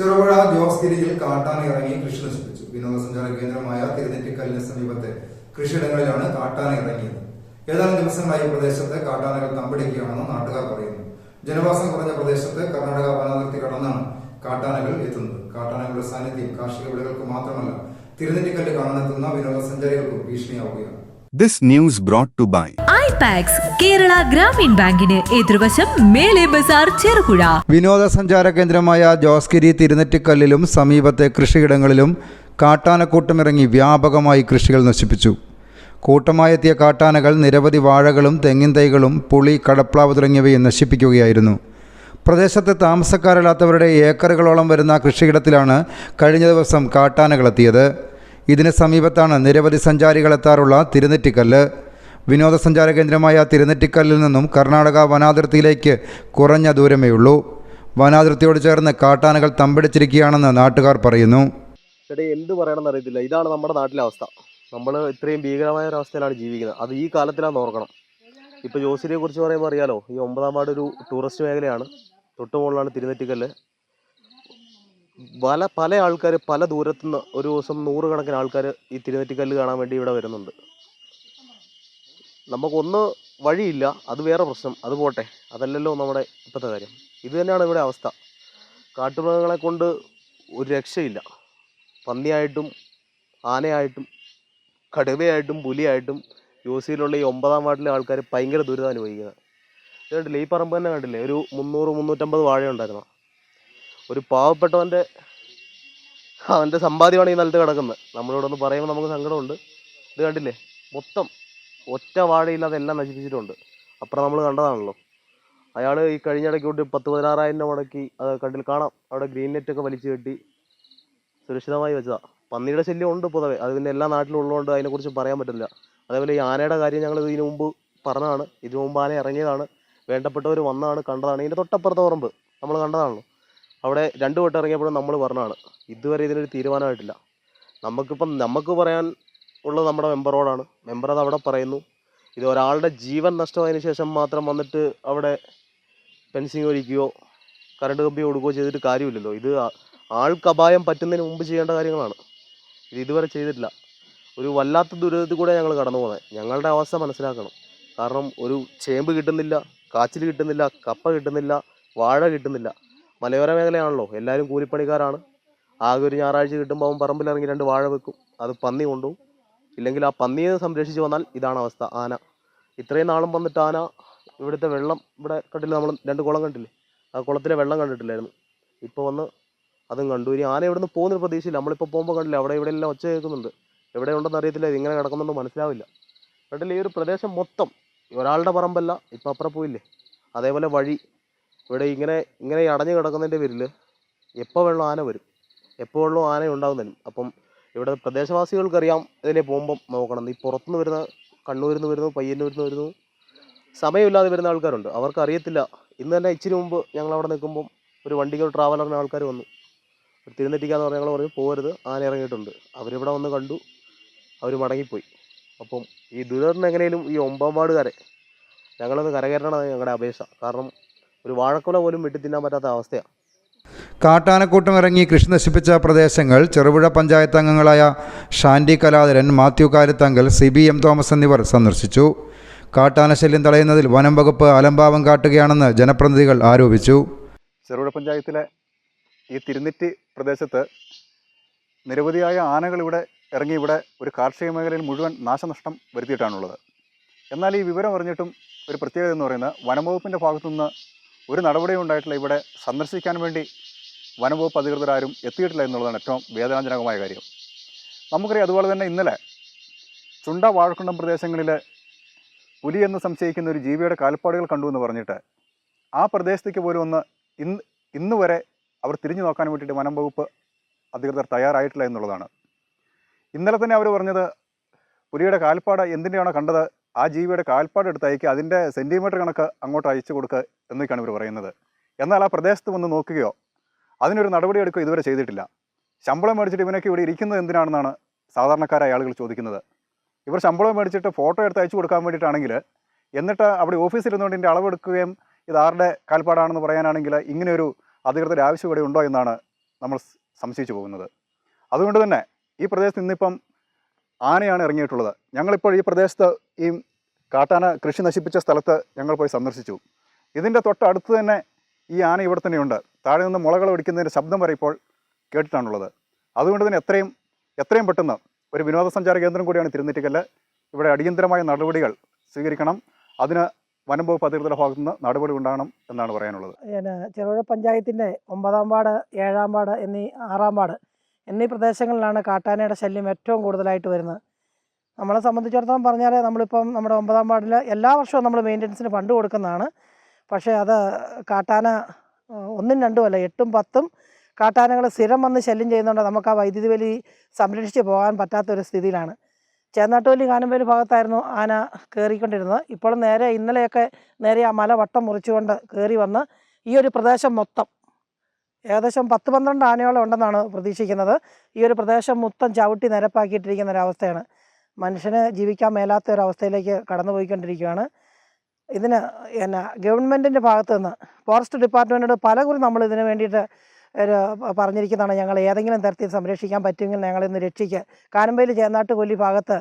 ചെറുപുഴ ജോസ്ഗിരിയിൽ കാട്ടാന ഇറങ്ങി കൃഷി നശിപ്പിച്ചു. വിനോദസഞ്ചാര കേന്ദ്രമായ തിരുനെറ്റിക്കല്ലിന് സമീപത്തെ കൃഷിയിടങ്ങളിലാണ് കാട്ടാന ഇറങ്ങിയത്. ഏതാനും ദിവസങ്ങളായി പ്രദേശത്തെ പ്രദേശത്ത് കാട്ടാനകൾ തമ്പടിക്കുകയാണെന്ന് നാട്ടുകാർ പറയുന്നു. ജനവാസം കുറഞ്ഞ പ്രദേശത്ത് കർണാടക വനാതിർത്തി കടന്നാണ് കാട്ടാനകൾ എത്തുന്നത്. കാട്ടാനകളുടെ സാന്നിധ്യം കാർഷിക വിളകൾക്ക് മാത്രമല്ല തിരുനെറ്റിക്കല്ല് കാണാനെത്തുന്ന വിനോദസഞ്ചാരികൾക്കും ഭീഷണിയാവുകയാണ്. This news brought to by ഐപാക്സ് കേരള ഗ്രാമീൺ ബാങ്കിന് എതിർവശം മേലെ ബസാർ ചെറുപുഴ. വിനോദസഞ്ചാര കേന്ദ്രമായ ജോസ്ഗിരി തിരുനെറ്റിക്കല്ലിലും സമീപത്തെ കൃഷിയിടങ്ങളിലും കാട്ടാനക്കൂട്ടമിറങ്ങി വ്യാപകമായി കൃഷികൾ നശിപ്പിച്ചു. കൂട്ടമായെത്തിയ കാട്ടാനകൾ നിരവധി വാഴകളും തെങ്ങിൻ തൈകളും പുളി കടപ്ലാവ് തുടങ്ങിയവയും നശിപ്പിക്കുകയായിരുന്നു. പ്രദേശത്തെ താമസക്കാരില്ലാത്തവരുടെ ഏക്കറുകളോളം വരുന്ന കൃഷിയിടത്തിലാണ് കഴിഞ്ഞ ദിവസം കാട്ടാനകളെത്തിയത് ഇതിന് സമീപത്താണ് നിരവധി സഞ്ചാരികളെത്താറുള്ള തിരുനെറ്റിക്കല്ല്. വിനോദസഞ്ചാര കേന്ദ്രമായ തിരുനെറ്റിക്കല്ലിൽ നിന്നും കർണാടക വനാതിർത്തിയിലേക്ക് കുറഞ്ഞ ദൂരമേ ഉള്ളൂ വനാതിർത്തിയോട് ചേർന്ന് കാട്ടാനകൾ തമ്പടിച്ചിരിക്കുകയാണെന്ന് നാട്ടുകാർ പറയുന്നു. എന്ത് പറയണമെന്ന് അറിയത്തില്ല. ഇതാണ് നമ്മുടെ നാട്ടിലെ അവസ്ഥ. നമ്മൾ ഇത്രയും ഭീകരമായ ഒരു അവസ്ഥയിലാണ് ജീവിക്കുന്നത്. അത് ഈ കാലത്തിലാണെന്ന് ഓർക്കണം. ഇപ്പോൾ ജോസിനെ കുറിച്ച് പറയുമ്പോൾ അറിയാലോ ഈ ഒമ്പതാം വാർഡ് ഒരു ടൂറിസ്റ്റ് മേഖലയാണ്. തൊട്ടുമുകളിലാണ് തിരുനെറ്റിക്കല്ല്. പല പല ആൾക്കാർ പല ദൂരത്തുനിന്ന് ഒരു ദിവസം നൂറുകണക്കിന് ആൾക്കാർ ഈ തിരുനെറ്റിക്കല്ല് കാണാൻ വേണ്ടി ഇവിടെ വരുന്നുണ്ട്. നമുക്കൊന്ന് വഴിയില്ല അത് വേറെ പ്രശ്നം അത് പോട്ടെ അതല്ലല്ലോ നമ്മുടെ ഇപ്പോഴത്തെ കാര്യം. ഇത് തന്നെയാണ് ഇവിടെ അവസ്ഥ. കാട്ടുമൃഗങ്ങളെ കൊണ്ട് ഒരു രക്ഷയില്ല. പന്നിയായിട്ടും ആനയായിട്ടും കടുവയായിട്ടും പുലിയായിട്ടും യു സിയിലുള്ള ഈ ഒമ്പതാം വാർഡിലെ ആൾക്കാർ ഭയങ്കര ദുരിതം അനുഭവിക്കുന്നത്. കണ്ടില്ലേ ഈ പറമ്പ് തന്നെ കണ്ടില്ലേ ഒരു മുന്നൂറ് മുന്നൂറ്റമ്പത് വാഴ ഉണ്ടായിരുന്നു. ഒരു പാവപ്പെട്ടവന്റെ അവന്റെ സമ്പാദ്യമാണ് ഈ നിലത്ത് കിടക്കുന്നത്. നമ്മളിവിടെ ഒന്ന് പറയുമ്പോൾ നമുക്ക് സങ്കടമുണ്ട്. ഇത് കണ്ടില്ലേ മൊത്തം ഒറ്റ വാഴയിൽ അതെല്ലാം നശിപ്പിച്ചിട്ടുണ്ട്. അപ്പുറം നമ്മൾ കണ്ടതാണല്ലോ. അയാൾ ഈ കഴിഞ്ഞിടയ്ക്ക് കൊണ്ട് പത്ത് പതിനാറായിരം രൂപ മുടക്കി അത് കണ്ടിൽ കാണാം. അവിടെ ഗ്രീൻ നെറ്റ് ഒക്കെ വലിച്ചു കെട്ടി സുരക്ഷിതമായി വെച്ചതാ. പന്നിയുടെ ശല്യം ഉണ്ട് പൊതുവെ. അത് പിന്നെ എല്ലാ നാട്ടിലും ഉള്ളതുകൊണ്ട് അതിനെക്കുറിച്ച് പറയാൻ പറ്റില്ല. അതേപോലെ ഈ ആനയുടെ കാര്യം ഞങ്ങൾ ഇതിനു മുമ്പ് പറഞ്ഞതാണ്. ഇതിനു മുമ്പ് ആന ഇറങ്ങിയതാണ്. വേണ്ടപ്പെട്ടവർ വന്നതാണ് കണ്ടതാണ്. ഇതിന്റെ തൊട്ടപ്പുറത്തെ ഉറമ്പ് നമ്മൾ കണ്ടതാണല്ലോ. അവിടെ രണ്ട് വട്ടം ഇറങ്ങിയപ്പോഴും നമ്മൾ പറഞ്ഞതാണ്. ഇതുവരെ ഇതിനൊരു തീരുമാനമായിട്ടില്ല. നമുക്കിപ്പം നമുക്ക് പറയാൻ ഉള്ളത് നമ്മുടെ മെമ്പറോടാണ്. മെമ്പർ അത് അവിടെ പറയുന്നു. ഇത് ഒരാളുടെ ജീവൻ നഷ്ടമായതിനു ശേഷം മാത്രം വന്നിട്ട് അവിടെ ഫെൻസിങ് ഒരുക്കുകയോ കറണ്ട് കമ്പി കൊടുക്കുകയോ ചെയ്തിട്ട് കാര്യമില്ലല്ലോ. ഇത് ആൾക്കപായം പറ്റുന്നതിന് മുമ്പ് ചെയ്യേണ്ട കാര്യങ്ങളാണ്. ഇത് ഇതുവരെ ചെയ്തിട്ടില്ല. ഒരു വല്ലാത്ത ദുരിതത്തിൽ കൂടെ ഞങ്ങൾ കടന്നു പോകുന്നത് ഞങ്ങളുടെ അവസ്ഥ മനസ്സിലാക്കണം. കാരണം ഒരു ചേമ്പ് കിട്ടുന്നില്ല കാച്ചിൽ കിട്ടുന്നില്ല കപ്പ കിട്ടുന്നില്ല വാഴ കിട്ടുന്നില്ല. മലയോര മേഖലയാണല്ലോ. എല്ലാവരും കൂലിപ്പണിക്കാരാണ്. ആകെ ഒരു ഞായറാഴ്ച കിട്ടുമ്പോൾ അവൻ പറമ്പിലിറങ്ങി രണ്ട് വാഴ വെക്കും. അത് പന്നി കൊണ്ടുപോകും. ഇല്ലെങ്കിൽ ആ പന്നിയെ സംരക്ഷിച്ച് വന്നാൽ ഇതാണ് അവസ്ഥ. ആന. ഇത്രയും നാളും വന്നിട്ട് ആന ഇവിടുത്തെ വെള്ളം ഇവിടെ കണ്ടില്ല നമ്മൾ രണ്ട് കുളം കണ്ടില്ലേ? ആ കുളത്തിലെ വെള്ളം കണ്ടിട്ടില്ലായിരുന്നു. ഇപ്പോൾ വന്ന് അതും കണ്ടു. ഇനി ആന ഇവിടുന്ന് പോകുന്നൊരു പ്രതീക്ഷയില്ല. നമ്മളിപ്പോൾ പോകുമ്പോൾ കണ്ടില്ല അവിടെ ഇവിടെ എല്ലാം ഒച്ച കേൾക്കുന്നുണ്ട്. എവിടെ ഉണ്ടെന്ന് അറിയത്തില്ല. ഇത് ഇങ്ങനെ കിടക്കുന്നുണ്ടോ മനസ്സിലാവില്ല. കണ്ടില്ല ഈ ഒരു പ്രദേശം മൊത്തം ഒരാളുടെ പറമ്പല്ല ഇപ്പം അപ്പുറം പോയില്ലേ? അതേപോലെ വഴി. ഇവിടെ ഇങ്ങനെ ഇങ്ങനെ അടഞ്ഞു കിടക്കുന്നതിന്റെ പേരിൽ എപ്പോൾ വെള്ളം ആന വരും. എപ്പോൾ വെള്ളം ആന ഉണ്ടാകുന്നതിനും അപ്പം ഇവിടെ പ്രദേശവാസികൾക്കറിയാം ഇതിലെ പോകുമ്പം നോക്കണം. ഈ പുറത്തുനിന്ന് വരുന്ന കണ്ണൂരിൽ നിന്ന് വരുന്നു പയ്യന്നൂരിൽ നിന്ന് വരുന്നു സമയമില്ലാതെ വരുന്ന ആൾക്കാരുണ്ട്. അവർക്ക് അറിയത്തില്ല ഇന്ന് തന്നെ ഇച്ചിരി മുമ്പ് ഞങ്ങൾ അവിടെ നിൽക്കുമ്പം ഒരു വണ്ടികൾ ട്രാവലറിന് ആൾക്കാർ വന്നു. തിരുനെറ്റിക്കാന്ന് പറഞ്ഞ് ഞങ്ങൾ പറഞ്ഞു പോകരുത് ആന ഇറങ്ങിയിട്ടുണ്ട്. അവരിവിടെ വന്ന് കണ്ടു. അവർ മടങ്ങിപ്പോയി. അപ്പം ഈ ദുരിതത്തിന് എങ്ങനെയും ഈ ഒമ്പമ്പാടുകാരെ ഞങ്ങളൊന്ന് കരകയറണമെന്നാണ് ഞങ്ങളുടെ അപേക്ഷ. കാരണം ഒരു വാഴക്കുല പോലും വെട്ടി തിന്നാൻ പറ്റാത്ത അവസ്ഥയാണ് കാട്ടാനക്കൂട്ടം ഇറങ്ങി കൃഷി നശിപ്പിച്ച പ്രദേശങ്ങൾ ചെറുപുഴ പഞ്ചായത്ത് അംഗങ്ങളായ Shandy Kaladharan Mathew Karathankal C B M Thomas എന്നിവർ സന്ദർശിച്ചു. കാട്ടാനശല്യം തടയുന്നതിൽ വനം വകുപ്പ് അലംഭാവം കാട്ടുകയാണെന്ന് ജനപ്രതിനിധികൾ ആരോപിച്ചു. ചെറുപുഴ പഞ്ചായത്തിലെ ഈ തിരുനെറ്റി പ്രദേശത്ത് നിരവധിയായ ആനകൾ ഇവിടെ ഇറങ്ങി ഇവിടെ ഒരു കാർഷിക മേഖലയിൽ മുഴുവൻ നാശനഷ്ടം വരുത്തിയിട്ടാണുള്ളത്. എന്നാൽ ഈ വിവരം അറിഞ്ഞിട്ടും ഒരു പ്രത്യേകത എന്ന് പറയുന്നത് വനംവകുപ്പിന്റെ ഭാഗത്തുനിന്ന് ഒരു നടപടിയും ഉണ്ടായിട്ടില്ല. ഇവിടെ സന്ദർശിക്കാൻ വേണ്ടി വനംവകുപ്പ് അധികൃതരാരും എത്തിയിട്ടില്ല എന്നുള്ളതാണ് ഏറ്റവും വേദനാജനകമായ കാര്യം. നമുക്കറിയാം അതുപോലെ തന്നെ ഇന്നലെ ചുണ്ട വാഴക്കുണ്ടം പ്രദേശങ്ങളിൽ പുലി എന്ന് സംശയിക്കുന്ന ഒരു ജീവിയുടെ കാൽപ്പാടുകൾ കണ്ടു എന്ന് പറഞ്ഞിട്ട് ആ പ്രദേശത്തേക്ക് പോലും ഒന്ന് ഇന്ന് ഇന്ന് വരെ അവർ തിരിഞ്ഞു നോക്കാൻ വേണ്ടിയിട്ട് വനം വകുപ്പ് അധികൃതർ തയ്യാറായിട്ടില്ല എന്നുള്ളതാണ്. ഇന്നലെ തന്നെ അവർ പറഞ്ഞത് പുലിയുടെ കാൽപ്പാട് എന്തിന്റെയാണോ കണ്ടത് ആ ജീവിയുടെ കാൽപ്പാട് എടുത്ത് അയക്കുക അതിന്റെ സെന്റിമീറ്റർ കണക്ക് അങ്ങോട്ട് അയച്ചു കൊടുക്കുക എന്നൊക്കെയാണ് ഇവർ പറയുന്നത്. എന്നാൽ ആ പ്രദേശത്ത് വന്ന് നോക്കുകയോ അതിനൊരു നടപടി എടുക്കുക ഇതുവരെ ചെയ്തിട്ടില്ല. ശമ്പളം മേടിച്ചിട്ട് ഇവനൊക്കെ ഇവിടെ ഇരിക്കുന്നത് എന്തിനാണെന്നാണ് സാധാരണക്കാരായ ആളുകൾ ചോദിക്കുന്നത്. ഇവർ ശമ്പളം മേടിച്ചിട്ട് ഫോട്ടോ എടുത്ത് അയച്ചു കൊടുക്കാൻ വേണ്ടിയിട്ടാണെങ്കിൽ എന്നിട്ട് അവിടെ ഓഫീസിൽ ഇരുന്നുകൊണ്ട് ഇതിന്റെ അളവെടുക്കുകയും ഇത് ആരുടെ കാൽപ്പാടാണെന്ന് പറയാനാണെങ്കിൽ ഇങ്ങനെയൊരു അധികൃതർ ആവശ്യം ഇവിടെ ഉണ്ടോ എന്നാണ് നമ്മൾ സംശയിച്ചു പോകുന്നത്. അതുകൊണ്ട് തന്നെ ഈ പ്രദേശത്ത് ഇന്നിപ്പം ആനയാണ് ഇറങ്ങിയിട്ടുള്ളത്. ഞങ്ങളിപ്പോൾ ഈ പ്രദേശത്ത് ഈ കാട്ടാന കൃഷി നശിപ്പിച്ച സ്ഥലത്ത് ഞങ്ങൾ പോയി സന്ദർശിച്ചു. ഇതിന്റെ തൊട്ടടുത്ത് തന്നെ ഈ ആന ഇവിടെ തന്നെയുണ്ട്. താഴെ നിന്ന് മുളകൾ ഒടിക്കുന്നതിന്റെ ശബ്ദം വരെ ഇപ്പോൾ കേട്ടിട്ടാണുള്ളത്. അതുകൊണ്ട് തന്നെ എത്രയും എത്രയും പെട്ടെന്ന് ഒരു വിനോദസഞ്ചാര കേന്ദ്രം കൂടിയാണ് തിരുനെറ്റിക്കല്ല്. ഇവിടെ അടിയന്തരമായ നടപടികൾ സ്വീകരിക്കണം. അതിന് വനം വകുപ്പ് ഭാഗത്തു നിന്ന് നടപടി ഉണ്ടാകണം എന്നാണ് പറയാനുള്ളത്. ചെറുപുഴ പഞ്ചായത്തിന്റെ ഒമ്പതാം വാർഡ് ഏഴാം വാർഡ് എന്നീ ആറാം വാർഡ് എന്നീ പ്രദേശങ്ങളിലാണ് കാട്ടാനയുടെ ശല്യം ഏറ്റവും കൂടുതലായിട്ട് വരുന്നത്. നമ്മളെ സംബന്ധിച്ചിടത്തോളം പറഞ്ഞാൽ നമ്മളിപ്പം നമ്മുടെ ഒമ്പതാം വാർഡിൽ എല്ലാ വർഷവും നമ്മൾ മെയിന്റനൻസിന് ഫണ്ട് കൊടുക്കുന്നതാണ്. പക്ഷേ അത് കാട്ടാന ഒന്നും രണ്ടും അല്ല എട്ടും പത്തും കാട്ടാനകൾ സ്ഥിരം വന്ന് ശല്യം ചെയ്യുന്നതുകൊണ്ട് നമുക്ക് ആ വൈദ്യുതി വലി സംരക്ഷിച്ച് പോകാൻ പറ്റാത്തൊരു സ്ഥിതിയിലാണ്. ചേന്നാട്ടുവല്ലി കാനമ്പേര് ഭാഗത്തായിരുന്നു ആന കയറിക്കൊണ്ടിരുന്നത് ഇപ്പോൾ നേരെ ഇന്നലെയൊക്കെ നേരെ ആ മല വട്ടം മുറിച്ചുകൊണ്ട് കയറി വന്ന് ഈ ഒരു പ്രദേശം മൊത്തം ഏകദേശം പത്ത് പന്ത്രണ്ട് ആനയോളം ഉണ്ടെന്നാണ് പ്രതീക്ഷിക്കുന്നത്. ഈ ഒരു പ്രദേശം മൊത്തം ചവിട്ടി നിരപ്പാക്കിയിട്ടിരിക്കുന്ന ഒരവസ്ഥയാണ്. മനുഷ്യന് ജീവിക്കാൻ മേലാത്ത ഒരു അവസ്ഥയിലേക്ക് കടന്നു പോയിക്കൊണ്ടിരിക്കുകയാണ് ഇതിന് എന്നാ ഗവൺമെന്റിന്റെ ഭാഗത്തു നിന്ന് ഫോറസ്റ്റ് ഡിപ്പാർട്ട്മെന്റോട് പലകുറി നമ്മൾ ഇതിന് വേണ്ടിയിട്ട് ഒരു പറഞ്ഞിരിക്കുന്നതാണ് ഞങ്ങൾ ഏതെങ്കിലും തരത്തിൽ സംരക്ഷിക്കാൻ പറ്റുമെങ്കിൽ ഞങ്ങളിന്ന് രക്ഷിക്കുക കാനമ്പയിൽ ചേന്നാട്ട് കൊല്ലി ഭാഗത്ത്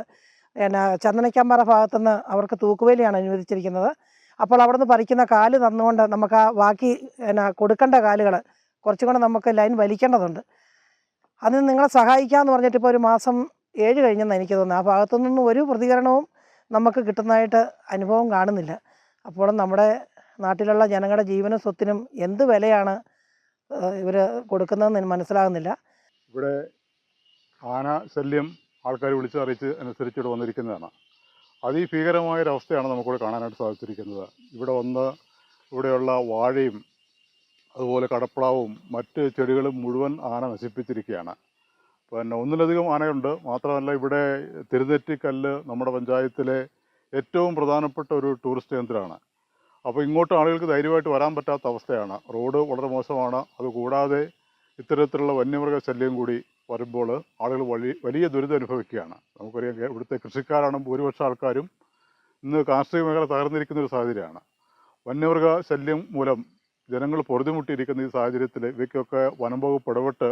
എന്നാ ചന്ദനക്കാമ്പാറ ഭാഗത്തുനിന്ന് അവർക്ക് തൂക്കുവേലിയാണ് അനുവദിച്ചിരിക്കുന്നത്. അപ്പോൾ അവിടെ നിന്ന് പറിക്കുന്ന കാൽ തന്നുകൊണ്ട് നമുക്ക് ആ ബാക്കി എന്നാ കൊടുക്കേണ്ട കാലുകൾ കുറച്ചും കൂടെ നമുക്ക് ലൈൻ വലിക്കേണ്ടതുണ്ട്. അതിന് നിങ്ങളെ സഹായിക്കാമെന്ന് പറഞ്ഞിട്ട് ഇപ്പോൾ ഒരു മാസം ഏഴ് കഴിഞ്ഞെന്ന് എനിക്ക് തോന്നുന്നു ആ ഭാഗത്തു നിന്നും ഒരു പ്രതികരണവും നമുക്ക് കിട്ടുന്നതായിട്ട് അനുഭവം കാണുന്നില്ല. അപ്പോൾ നമ്മുടെ നാട്ടിലുള്ള ജനങ്ങളുടെ ജീവനും സ്വത്തിനും എന്ത് വിലയാണ് ഇവർ കൊടുക്കുന്നതെന്ന് മനസ്സിലാകുന്നില്ല. ഇവിടെ ആന ശല്യം ആൾക്കാർ വിളിച്ചറിയിച്ച് അനുസരിച്ച് ഇവിടെ വന്നിരിക്കുന്നതാണ് അതിഭീകരമായ ഒരവസ്ഥയാണ് നമുക്കിവിടെ കാണാനായിട്ട് സാധിച്ചിരിക്കുന്നത്. ഇവിടെ വന്ന് ഇവിടെയുള്ള വാഴയും അതുപോലെ കടപ്പളാവും മറ്റ് ചെടികളും മുഴുവൻ ആന നശിപ്പിച്ചിരിക്കുകയാണ്. പിന്നെ ഒന്നിലധികം ആനയുണ്ട്. മാത്രമല്ല ഇവിടെ തിരുനെറ്റിക്കല്ല് നമ്മുടെ പഞ്ചായത്തിലെ ഏറ്റവും പ്രധാനപ്പെട്ട ഒരു ടൂറിസ്റ്റ് കേന്ദ്രമാണ്. അപ്പോൾ ഇങ്ങോട്ട് ആളുകൾക്ക് ധൈര്യമായിട്ട് വരാൻ പറ്റാത്ത അവസ്ഥയാണ്. റോഡ് വളരെ മോശമാണ്. അതുകൂടാതെ ഇത്തരത്തിലുള്ള വന്യമൃഗ ശല്യം കൂടി വരുമ്പോൾ ആളുകൾ വലിയ വലിയ ദുരിതം അനുഭവിക്കുകയാണ്. നമുക്കറിയാം ഇവിടുത്തെ കൃഷിക്കാരാണ് ഭൂരിപക്ഷം ആൾക്കാരും ഇന്ന് കാർഷിക മേഖല തകർന്നിരിക്കുന്ന ഒരു സാഹചര്യമാണ്. വന്യമൃഗ ശല്യം മൂലം ജനങ്ങൾ പൊറുതിമുട്ടിയിരിക്കുന്ന ഈ സാഹചര്യത്തിൽ ഇവയ്ക്കൊക്കെ വനം വകുപ്പ് ഇടപെട്ട്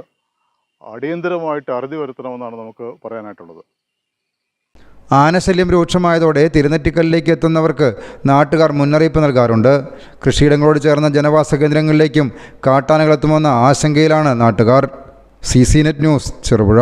അടിയന്തരമായിട്ട് അറുതി വരുത്തണമെന്നാണ് നമുക്ക് പറയാനായിട്ടുള്ളത്. ആനശല്യം രൂക്ഷമായതോടെ തിരുനെറ്റിക്കലിലേക്ക് എത്തുന്നവർക്ക് നാട്ടുകാർ മുന്നറിയിപ്പ് നൽകാറുണ്ട്. കൃഷിയിടങ്ങളോട് ചേർന്ന ജനവാസ കേന്ദ്രങ്ങളിലേക്കും കാട്ടാനകളെത്തുമെന്ന ആശങ്കയിലാണ് നാട്ടുകാർ. C C net news Cherupuzha.